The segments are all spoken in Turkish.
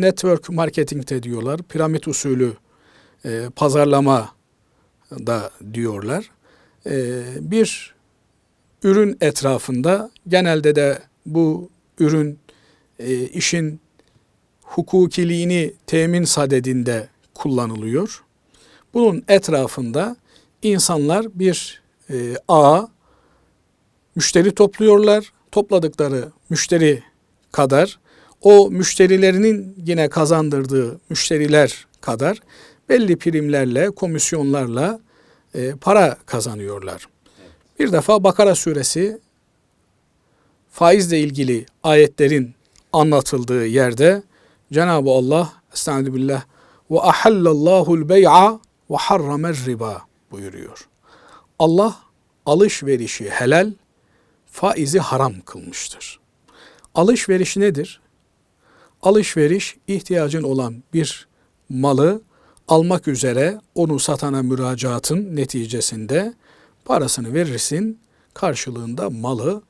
network marketing de diyorlar. Piramit usulü e, pazarlama da diyorlar. E, bir ürün etrafında genelde de bu ürün e, işin hukukiliğini temin sadedinde kullanılıyor. Bunun etrafında insanlar bir e, ağ müşteri topluyorlar. Topladıkları müşteri kadar o müşterilerinin yine kazandırdığı müşteriler kadar belli primlerle, komisyonlarla e, para kazanıyorlar. Bir defa Bakara suresi faizle ilgili ayetlerin anlatıldığı yerde Cenab-ı Allah Estaizu billah ve ahallallahu'l bey'a ve harramer riba buyuruyor. Allah alışverişi helal, faizi haram kılmıştır. Alışveriş nedir? Alışveriş ihtiyacın olan bir malı almak üzere onu satana müracaatın neticesinde parasını verirsin, karşılığında malı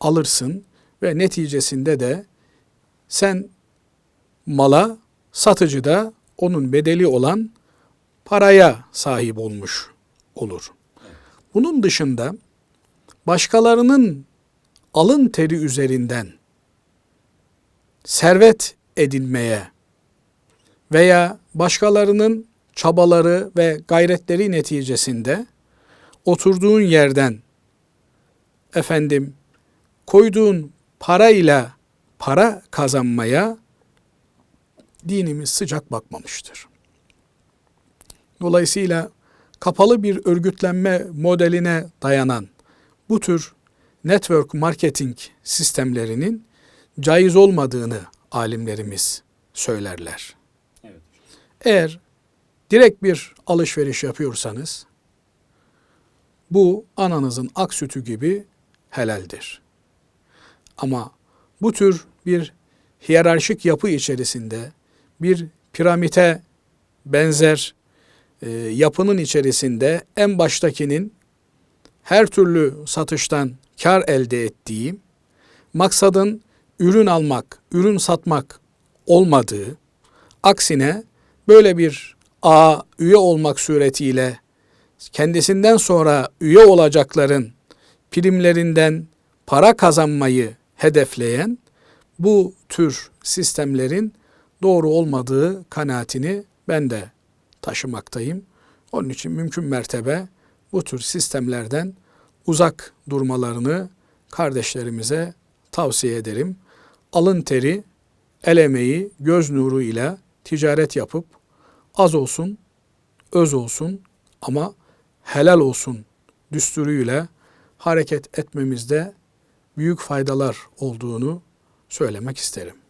alırsın ve neticesinde de sen mala satıcı da onun bedeli olan paraya sahip olmuş olur. Bunun dışında başkalarının alın teri üzerinden servet edinmeye veya başkalarının çabaları ve gayretleri neticesinde oturduğun yerden efendim koyduğun parayla para kazanmaya dinimiz sıcak bakmamıştır. Dolayısıyla kapalı bir örgütlenme modeline dayanan bu tür network marketing sistemlerinin caiz olmadığını alimlerimiz söylerler. Evet. Eğer direkt bir alışveriş yapıyorsanız bu ananızın ak sütü gibi helaldir. Ama bu tür bir hiyerarşik yapı içerisinde bir piramite benzer e, yapının içerisinde en baştakinin her türlü satıştan kar elde ettiği, maksadın ürün almak, ürün satmak olmadığı, aksine böyle bir A üye olmak suretiyle kendisinden sonra üye olacakların primlerinden para kazanmayı hedefleyen bu tür sistemlerin doğru olmadığı kanaatini ben de taşımaktayım. Onun için mümkün mertebe bu tür sistemlerden uzak durmalarını kardeşlerimize tavsiye ederim. Alın teri, el emeği, göz nuru ile ticaret yapıp az olsun, öz olsun ama helal olsun düsturuyla hareket etmemizde büyük faydalar olduğunu söylemek isterim.